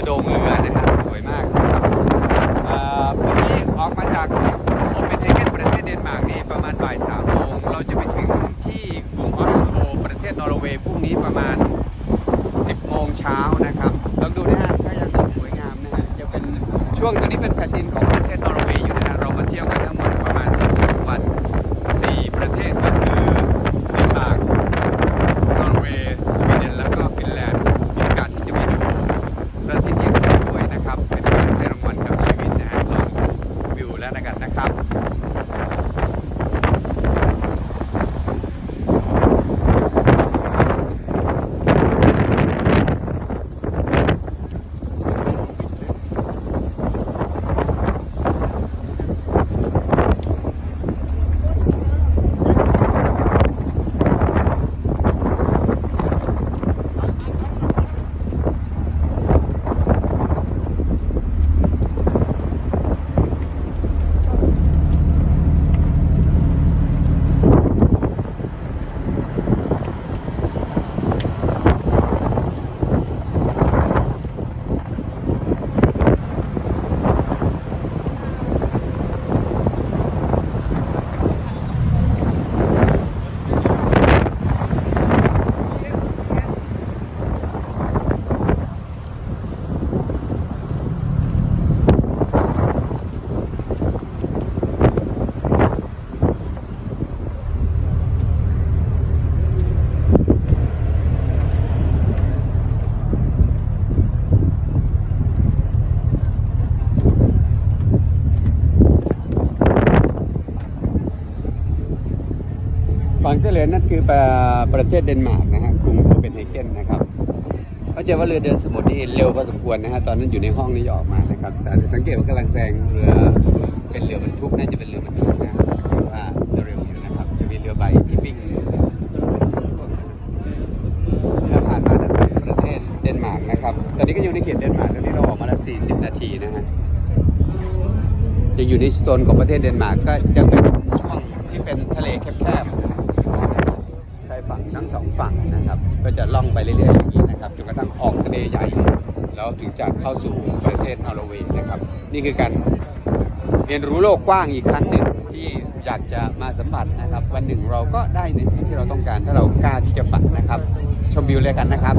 ระโดงเรือนะครับสวยมากนะครับวันนี้ออกมาจากโอเปนเฮเกนประเทศเดนมาร์กนี่ประมาณบ่ายสามโมงเราจะไปถึงที่กรุงออสโลประเทศนอร์เวย์พรุ่งนี้ประมาณ 10โมงเช้านะครับลองดูนะฮะก็ยังสวยงามนะฮะจะเป็นช่วงตัวนี้เป็นแผ่นดินของประเทศนอร์เวย์อยู่นะฮะเรามาเที่ยวกันทั้งหมดประมาณ 10 วัน 4 ประเทศก็คือเดนมาร์ก นอร์เวย์ สวีเดน แล้วก็ฟินแลนด์ มีโอกาสที่จะไปดูประเทศที่อื่นด้วยนะครับ เป็นการให้รางวัลกับชีวิตนะฮะ ลองดูวิวแล้วกันนะครับ ฝั่งที่เลือนั่นคือประประเทศเดนมาร์กนะฮะกรุงโคเปนเฮเกนนะครับเข้าใจว่าเรือเดินสมุทรนี่เร็วพอสมควรนะฮะตอนนั้นอยู่ในห้องนี้ออกมานะครับสังเกตว่ากำลังแซงเรือเป็นเรือบรรทุกน่าจะเป็นเรือบรรทุกนะว่าจะเร็วอยู่นะครับ จะมีเรือใบที่วิ่งถ้าผ่านมานั้นเป็นประเทศเดนมาร์กนะครับตอนนี้ก็อยู่ในเขตเดนมาร์กตอนนี้เราออกมาละ 40 นาทีนะฮะยังอยู่ในโซนของประเทศเดนมาร์กก็ยังเป็นช่วงที่เป็นทะเลแคบๆ ฝั่งนะครับ ก็จะล่องไปเรื่อยๆอย่างนี้นะครับจนกระทั่งออกทะเลใหญ่แล้วถึงจะเข้าสู่ประเทศนอร์เวย์นะครับ นี่คือการเรียนรู้โลกกว้างอีกครั้งหนึ่งที่อยากจะมาสัมผัสนะครับ วันหนึ่งเราก็ได้ในสิ่งที่เราต้องการถ้าเรากล้าที่จะฝันนะครับ ชมวิวเลยกันนะครับ